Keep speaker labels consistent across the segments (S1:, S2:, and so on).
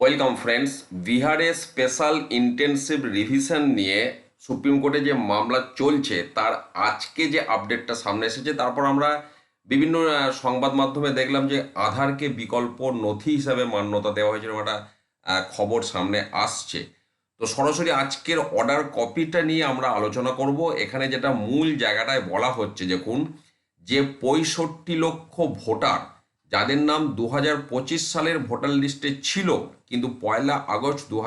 S1: Welcome friends, বিহারে special intensive revision নিয়ে supreme কোর্টে যে মামলা চলছে, তার আজকে যে আপডেটটা সামনে এসেছে, তারপর আমরা বিভিন্ন সংবাদ মাধ্যমে দেখলাম যে আধারকে বিকল্প নথি হিসাবে মান্যতা দেওয়া হয়েছে এরকম একটা খবর সামনে আসছে। তো সরাসরি আজকের অর্ডার কপিটা নিয়ে আমরা আলোচনা করব। এখানে যেটা মূল জায়গাটায় বলা হচ্ছে, দেখুন, যে পঁয়ষট্টি লক্ষ ভোটার যাদের নাম দু হাজার পঁচিশ সালের ভোটার লিস্টে ছিল, কিন্তু পয়লা আগস্ট দু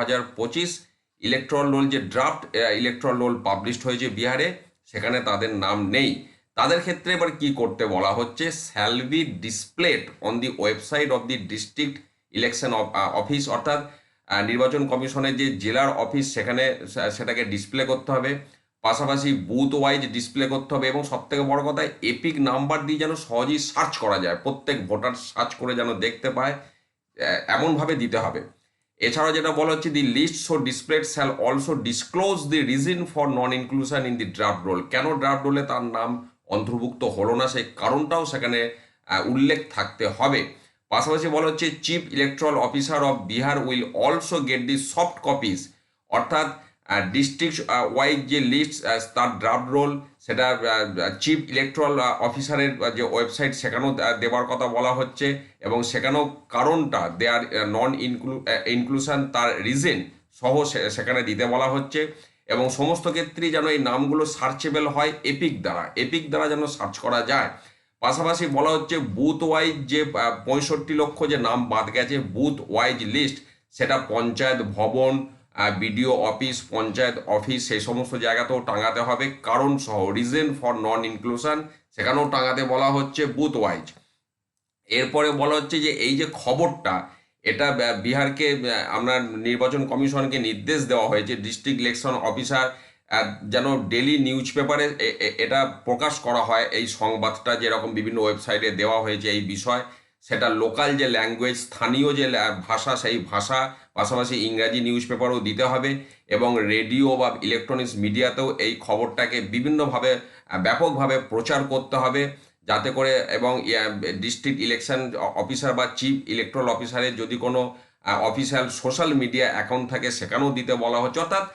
S1: ইলেকট্রাল রোল যে ড্রাফট ইলেকট্রাল রোল পাবলিশড হয়েছে বিহারে, সেখানে তাদের নাম নেই। তাদের ক্ষেত্রে এবার কি করতে বলা হচ্ছে? Shall be displayed on the website of the district election office অর্থাৎ নির্বাচন কমিশনের যে জেলার অফিস সেখানে সেটাকে ডিসপ্লে করতে হবে। পাশাপাশি বুথ ওয়াইজ ডিসপ্লে করতে হবে এবং সব থেকে বড় কথা এপিক নাম্বার দিয়ে যেন সহজেই সার্চ করা যায়, প্রত্যেক ভোটার সার্চ করে যেন দেখতে পায় এমনভাবে দিতে হবে। এছাড়াও যেটা বলা হচ্ছে the list show displayed shall also disclose the reason for non inclusion in the draft roll কেন ড্রাফট রোলে তার নাম অন্তর্ভুক্ত হলো না? সেই কারণটাও সেখানে উল্লেখ থাকতে হবে। পাশাপাশি বলা হচ্ছে chief electoral officer of Bihar will also get the soft copies অর্থাৎ ডিস্ট্রিক্ট ওয়াইজ যে লিস্ট তার ড্রাফট রোল সেটা চিফ ইলেকট্রাল অফিসারের যে ওয়েবসাইট সেখানেও দেওয়ার কথা বলা হচ্ছে এবং সেখানেও কারণটা দেয়ার নন ইনক্লু ইনক্লুশন তার রিজেন সহ সেখানে দিতে বলা হচ্ছে এবং সমস্ত ক্ষেত্রেই যেন এই নামগুলো সার্চেবল হয় এপিক দ্বারা এপিক দ্বারা যেন সার্চ করা যায়। পাশাপাশি বলা হচ্ছে বুথ ওয়াইজ যে পঁয়ষট্টি লক্ষ যে নাম বাদ গেছে বুথ ওয়াইজ লিস্ট সেটা পঞ্চায়েত ভবন বিডিও অফিস, পঞ্চায়েত অফিস, সেই সমস্ত জায়গাতেও টাঙাতে হবে। কারণ সহ রিজন ফর নন ইনক্লুশন সেখানেও টাঙাতে বলা হচ্ছে বুথ ওয়াইজ এরপরে বলা হচ্ছে যে, এই যে খবরটা, এটা বিহারকে আমরা নির্বাচন কমিশনকে নির্দেশ দেওয়া হয়েছে ডিস্ট্রিক্ট ইলেকশন অফিসার যেন ডেলি নিউজ পেপারে এটা প্রকাশ করা হয়। এই সংবাদটা যেরকম বিভিন্ন ওয়েবসাইটে দেওয়া হয়েছে এই বিষয় সেটা লোকাল যে ল্যাঙ্গুয়েজ স্থানীয় যে ভাষা, সেই ভাষা, পাশাপাশি ইংরাজি নিউজ পেপারও দিতে হবে এবং রেডিও বা ইলেকট্রনিক্স মিডিয়াতেও এই খবরটাকে বিভিন্নভাবে, ব্যাপকভাবে প্রচার করতে হবে যাতে করে এবং ডিস্ট্রিক্ট ইলেকশন অফিসার বা চিফ ইলেকট্রাল অফিসারের যদি কোনো অফিসিয়াল সোশ্যাল মিডিয়া অ্যাকাউন্ট থাকে সেখানেও দিতে বলা হচ্ছে। অর্থাৎ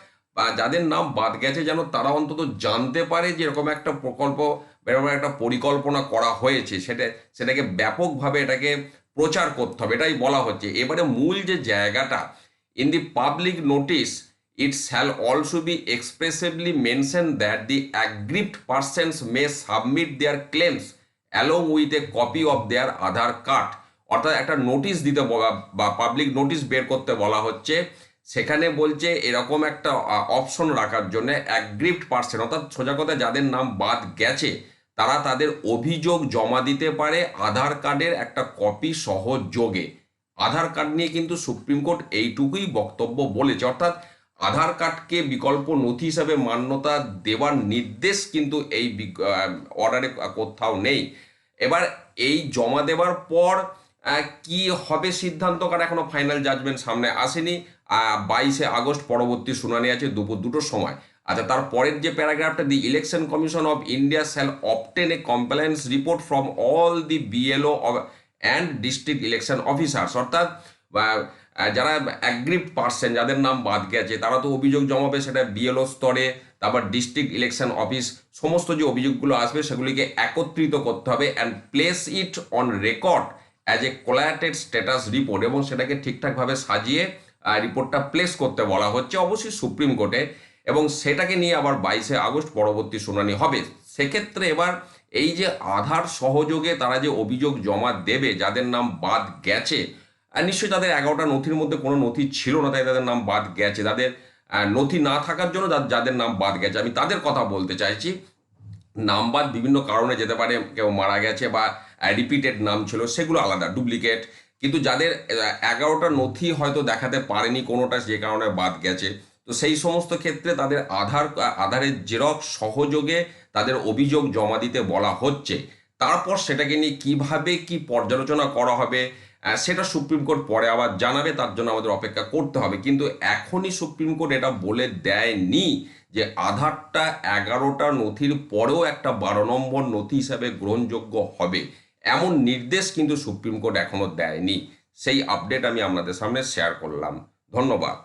S1: যাদের নাম বাদ গেছে যেন তারা অন্তত জানতে পারে যে এরকম একটা প্রকল্প এরকম একটা পরিকল্পনা করা হয়েছে, সেটা, সেটাকে ব্যাপকভাবে এটাকে প্রচার করতে হবে, এটাই বলা হচ্ছে। এবারে মূল যে জায়গাটা in the public notice it shall also be expressively mentioned that the aggrieved persons may submit their claims along with a copy of their Aadhaar card অর্থাৎ একটা নোটিশ দিতে বা পাবলিক নোটিশ বের করতে বলা হচ্ছে, সেখানে বলছে এরকম একটা অপশন রাখার জন্য অ্যাগ্রিভড পার্সন অর্থাৎ সোজা কথা যাদের নাম বাদ গেছে তারা তাদের অভিযোগ জমা দিতে পারে আধার কার্ডের একটা কপি সহযোগে। আধার কার্ড নিয়ে কিন্তু সুপ্রিম কোর্ট এইটুকুই বক্তব্য বলেছে। অর্থাৎ আধার কার্ডকে বিকল্প নথি হিসাবে মান্যতা দেওয়ার নির্দেশ কিন্তু এই অর্ডারে কোথাও নেই। এবার এই জমা দেওয়ার পর কি হবে সিদ্ধান্ত? কারণ এখনও ফাইনাল জাজমেন্ট সামনে আসেনি। বাইশে আগস্ট পরবর্তী শুনানি আছে দুপুর দুটোর সময়। আচ্ছা তার পরের যে প্যারাগ্রাফটা, the election commission of India shall obtain a compliance report from all the BLO and district election officers, অর্থাৎ যারা অ্যাগ্রিভ পার্সন, যাদের নাম বাদ গেছে, তারা তো অভিযোগ জমাবে সেটা বিএলও স্তরে, তারপর ডিস্ট্রিক্ট ইলেকশন অফিস, সমস্ত যে অভিযোগগুলো আসবে সেগুলিকে একত্রিত করতে হবে and place it on record as a collated status report এবং সেটাকে ঠিকঠাকভাবে সাজিয়ে রিপোর্টটা প্লেস করতে বলা হচ্ছে। অবশ্যই সুপ্রিম কোর্টে এবং সেটাকে নিয়ে আবার বাইশে আগস্ট পরবর্তী শুনানি হবে। সেক্ষেত্রে এবার এই যে আধার সহযোগে তারা যে অভিযোগ জমা দেবে, যাদের নাম বাদ গেছে নিশ্চয়ই তাদের এগারোটা নথির মধ্যে কোনো নথি ছিল না, তাই তাদের নাম বাদ গেছে। তাদের নথি না থাকার জন্য যাদের নাম বাদ গেছে। আমি তাদের কথা বলতে চাইছি। নাম বাদ বিভিন্ন কারণে যেতে পারে, কেউ মারা গেছে বা রিপিটেড নাম ছিল, সেগুলো আলাদা ডুপ্লিকেট কিন্তু যাদের এগারোটা নথি হয়তো দেখাতে পারেনি কোনোটা, যে কারণে বাদ গেছে। তো সেই সমস্ত ক্ষেত্রে তাদের আধার, আধারের জেরক্স সহযোগে তাদের অভিযোগ জমা দিতে বলা হচ্ছে। তারপর সেটাকে নিয়ে কীভাবে কি পর্যালোচনা করা হবে সেটা সুপ্রিম কোর্ট পরে আবার জানাবে, তার জন্য আমাদের অপেক্ষা করতে হবে। কিন্তু এখনই সুপ্রিম কোর্ট এটা বলে দেয়নি যে আধারটা এগারোটা নথির পরেও একটা বারো নম্বর নথি হিসাবে গ্রহণযোগ্য হবে। এমন নির্দেশ কিন্তু সুপ্রিম কোর্ট এখনও দেয়নি। সেই আপডেট আমি আপনাদের সামনে শেয়ার করলাম। ধন্যবাদ।